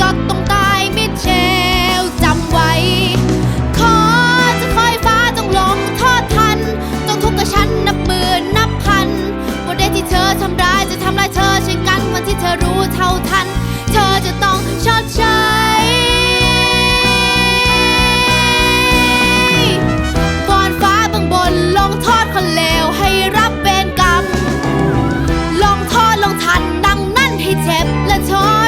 ยอดต้องตายมิเชลจำไว้ ขอจะคอยฟ้าจงหลงทอดทันต้องทุกข์กับฉันนับหมื่นนับพันวันใดที่เธอทำร้ายจะทำร้ายเธอเช่นกันวันที่เธอรู้เท่าทัน เธอจะต้องชดใช้วอนฟ้าบื้งบนลงทอดคนเลวให้รับเวรกรรมลงทอดลงทันดังนั้นให้เจ็บและทอ